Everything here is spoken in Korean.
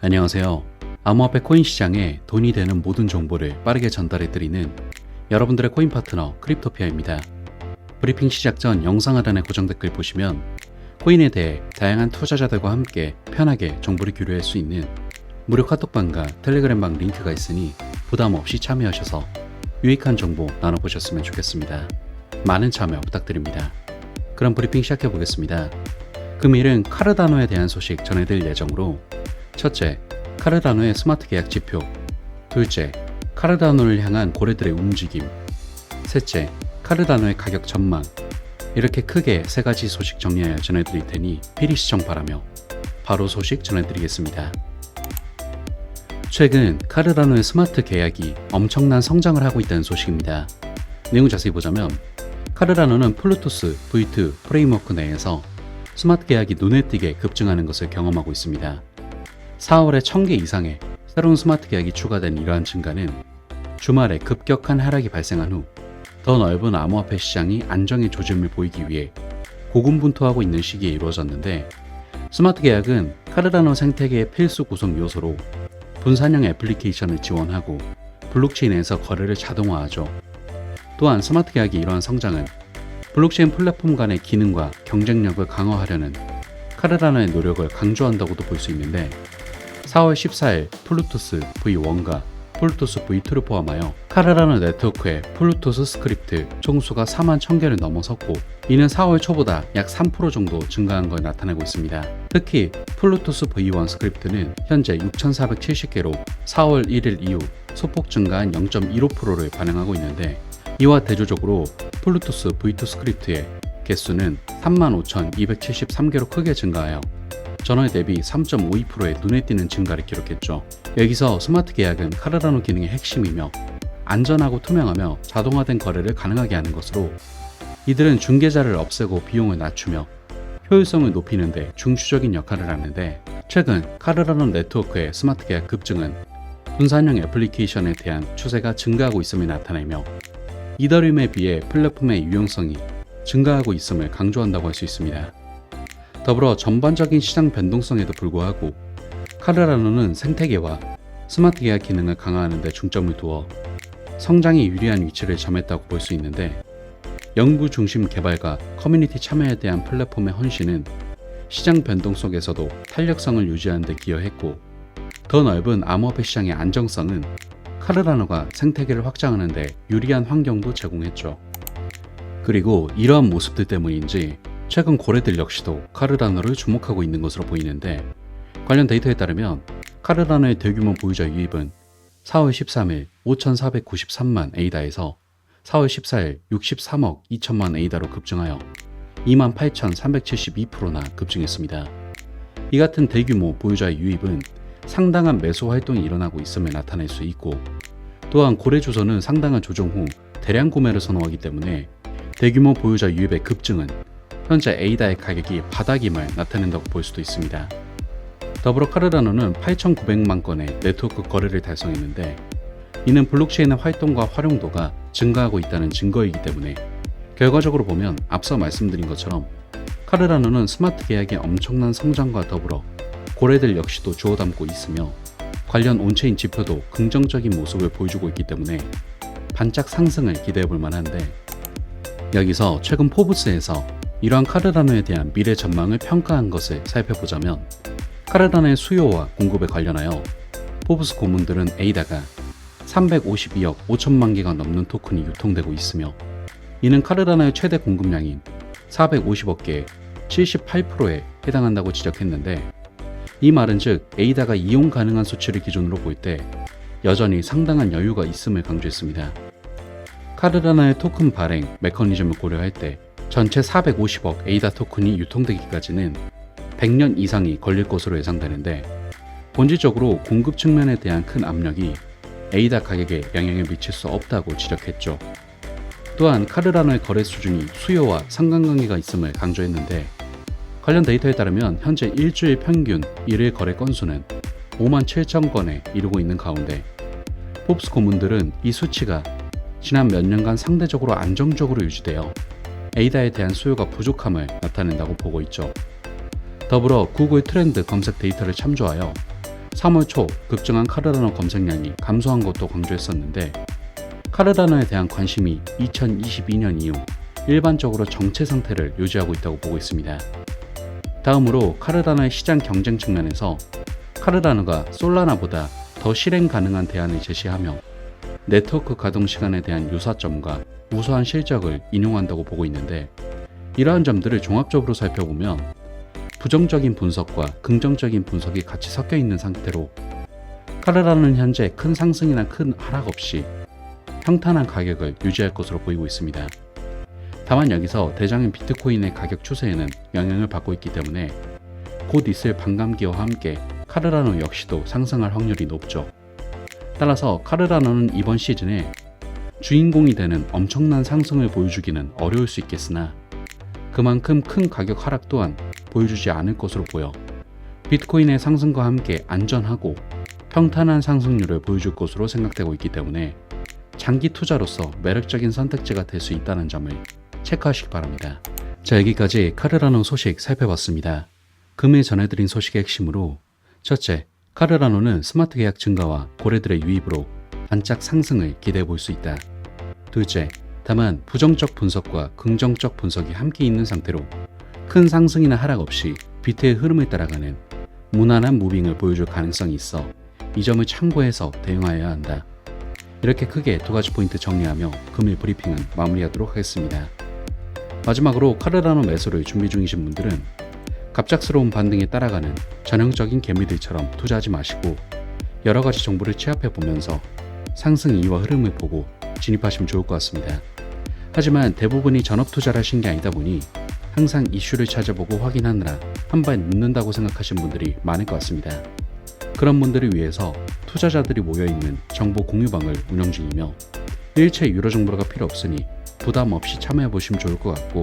안녕하세요. 암호화폐 코인 시장에 돈이 되는 모든 정보를 빠르게 전달해드리는 여러분들의 코인 파트너 크립토피아입니다. 브리핑 시작 전 영상 하단의 고정 댓글 보시면 코인에 대해 다양한 투자자들과 함께 편하게 정보를 교류할 수 있는 무료 카톡방과 텔레그램방 링크가 있으니 부담 없이 참여하셔서 유익한 정보 나눠보셨으면 좋겠습니다. 많은 참여 부탁드립니다. 그럼 브리핑 시작해 보겠습니다. 금일은 카르다노에 대한 소식 전해드릴 예정으로 첫째, 카르다노의 스마트 계약 지표 둘째, 카르다노를 향한 고래들의 움직임 셋째, 카르다노의 가격 전망 이렇게 크게 세 가지 소식 정리하여 전해드릴 테니 필히 시청 바라며 바로 소식 전해드리겠습니다. 최근 카르다노의 스마트 계약이 엄청난 성장을 하고 있다는 소식입니다. 내용 자세히 보자면 카르다노는 플루토스 V2 프레임워크 내에서 스마트 계약이 눈에 띄게 급증하는 것을 경험하고 있습니다. 4월에 1000개 이상의 새로운 스마트 계약이 추가된 이러한 증가는 주말에 급격한 하락이 발생한 후 더 넓은 암호화폐 시장이 안정의 조짐을 보이기 위해 고군분투하고 있는 시기에 이루어졌는데 스마트 계약은 카르다노 생태계의 필수 구성 요소로 분산형 애플리케이션을 지원하고 블록체인에서 거래를 자동화하죠. 또한 스마트 계약의 이러한 성장은 블록체인 플랫폼 간의 기능과 경쟁력을 강화하려는 카르다노의 노력을 강조한다고도 볼 수 있는데 4월 14일 플루토스 V1과 플루토스 V2를 포함하여 카르다노 네트워크의 플루토스 스크립트 총수가 4만 1000개를 넘어섰고 이는 4월 초보다 약 3% 정도 증가한 걸 나타내고 있습니다. 특히 플루토스 V1 스크립트는 현재 6470개로 4월 1일 이후 소폭 증가한 0.15%를 반영하고 있는데 이와 대조적으로 플루토스 V2 스크립트의 개수는 35,273개로 크게 증가하여 전월 대비 3.52%의 눈에 띄는 증가를 기록했죠. 여기서 스마트 계약은 카르다노 기능의 핵심이며 안전하고 투명하며 자동화된 거래를 가능하게 하는 것으로 이들은 중개자를 없애고 비용을 낮추며 효율성을 높이는 데 중추적인 역할을 하는데 최근 카르다노 네트워크의 스마트 계약 급증은 분산형 애플리케이션에 대한 추세가 증가하고 있음을 나타내며 이더리움에 비해 플랫폼의 유용성이 증가하고 있음을 강조한다고 할 수 있습니다. 더불어 전반적인 시장 변동성에도 불구하고 카르라노는 생태계와 스마트 계약 기능을 강화하는 데 중점을 두어 성장에 유리한 위치를 점했다고 볼 수 있는데 연구 중심 개발과 커뮤니티 참여에 대한 플랫폼의 헌신은 시장 변동 속에서도 탄력성을 유지하는 데 기여했고 더 넓은 암호화폐 시장의 안정성은 카르라노가 생태계를 확장하는 데 유리한 환경도 제공했죠. 그리고 이러한 모습들 때문인지 최근 고래들 역시도 카르다노를 주목하고 있는 것으로 보이는데 관련 데이터에 따르면 카르다노의 대규모 보유자 유입은 4월 13일 5,493만 에이다에서 4월 14일 63억 2천만 에이다로 급증하여 28,372%나 급증했습니다. 이 같은 대규모 보유자의 유입은 상당한 매수 활동이 일어나고 있음을 나타낼 수 있고 또한 고래 주소는 상당한 조정 후 대량 구매를 선호하기 때문에 대규모 보유자 유입의 급증은 현재 에이다의 가격이 바닥임을 나타낸다고 볼 수도 있습니다. 더불어 카르다노는 8,900만 건의 네트워크 거래를 달성했는데 이는 블록체인의 활동과 활용도가 증가하고 있다는 증거이기 때문에 결과적으로 보면 앞서 말씀드린 것처럼 카르다노는 스마트 계약의 엄청난 성장과 더불어 고래들 역시도 주워 담고 있으며 관련 온체인 지표도 긍정적인 모습을 보여주고 있기 때문에 반짝 상승을 기대해 볼 만한데 여기서 최근 포브스에서 이러한 카르다노에 대한 미래 전망을 평가한 것을 살펴보자면 카르다노의 수요와 공급에 관련하여 포브스 고문들은 A다가 352억 5천만 개가 넘는 토큰이 유통되고 있으며 이는 카르다노의 최대 공급량인 450억 개의 78%에 해당한다고 지적했는데 이 말은 즉 에이다가 이용 가능한 수치를 기준으로 볼 때 여전히 상당한 여유가 있음을 강조했습니다. 카르다나의 토큰 발행 메커니즘을 고려할 때 전체 450억 에이다 토큰이 유통되기까지는 100년 이상이 걸릴 것으로 예상되는데 본질적으로 공급 측면에 대한 큰 압력이 에이다 가격에 영향을 미칠 수 없다고 지적했죠. 또한 카르다노의 거래 수준이 수요와 상관관계가 있음을 강조했는데 관련 데이터에 따르면 현재 일주일 평균 일일 거래 건수는 5만 7천 건에 이르고 있는 가운데 포브스 고문들은 이 수치가 지난 몇 년간 상대적으로 안정적으로 유지되어 에이다에 대한 수요가 부족함을 나타낸다고 보고 있죠. 더불어 구글 트렌드 검색 데이터를 참조하여 3월 초 급증한 카르라노 검색량이 감소한 것도 강조했었는데 카르라노에 대한 관심이 2022년 이후 일반적으로 정체 상태를 유지하고 있다고 보고 있습니다. 다음으로 카르라노의 시장 경쟁 측면에서 카르라노가 솔라나보다 더 실행 가능한 대안을 제시하며 네트워크 가동 시간에 대한 유사점과 우수한 실적을 인용한다고 보고 있는데 이러한 점들을 종합적으로 살펴보면 부정적인 분석과 긍정적인 분석이 같이 섞여 있는 상태로 카르라는 현재 큰 상승이나 큰 하락 없이 평탄한 가격을 유지할 것으로 보이고 있습니다. 다만 여기서 대장인 비트코인의 가격 추세에는 영향을 받고 있기 때문에 곧 있을 반감기와 함께 카르라노 역시도 상승할 확률이 높죠. 따라서 카르라노는 이번 시즌에 주인공이 되는 엄청난 상승을 보여주기는 어려울 수 있겠으나 그만큼 큰 가격 하락 또한 보여주지 않을 것으로 보여 비트코인의 상승과 함께 안전하고 평탄한 상승률을 보여줄 것으로 생각되고 있기 때문에 장기 투자로서 매력적인 선택지가 될 수 있다는 점을 체크하시기 바랍니다. 자, 여기까지 카르라노 소식 살펴봤습니다. 금일 전해드린 소식의 핵심으로 첫째, 카르라노는 스마트 계약 증가와 고래들의 유입으로 반짝 상승을 기대해 볼 수 있다. 둘째, 다만 부정적 분석과 긍정적 분석이 함께 있는 상태로 큰 상승이나 하락 없이 비트의 흐름을 따라가는 무난한 무빙을 보여줄 가능성이 있어 이 점을 참고해서 대응하여야 한다. 이렇게 크게 두 가지 포인트 정리하며 금일 브리핑은 마무리하도록 하겠습니다. 마지막으로 카르라노 매수를 준비 중이신 분들은 갑작스러운 반등에 따라가는 전형적인 개미들처럼 투자하지 마시고 여러 가지 정보를 취합해 보면서 상승 이유와 흐름을 보고 진입하시면 좋을 것 같습니다. 하지만 대부분이 전업 투자를 하신 게 아니다 보니 항상 이슈를 찾아보고 확인하느라 한 발 늦는다고 생각하시는 분들이 많을 것 같습니다. 그런 분들을 위해서 투자자들이 모여있는 정보 공유방을 운영 중이며 일체 유료 정보가 필요 없으니 부담 없이 참여해 보시면 좋을 것 같고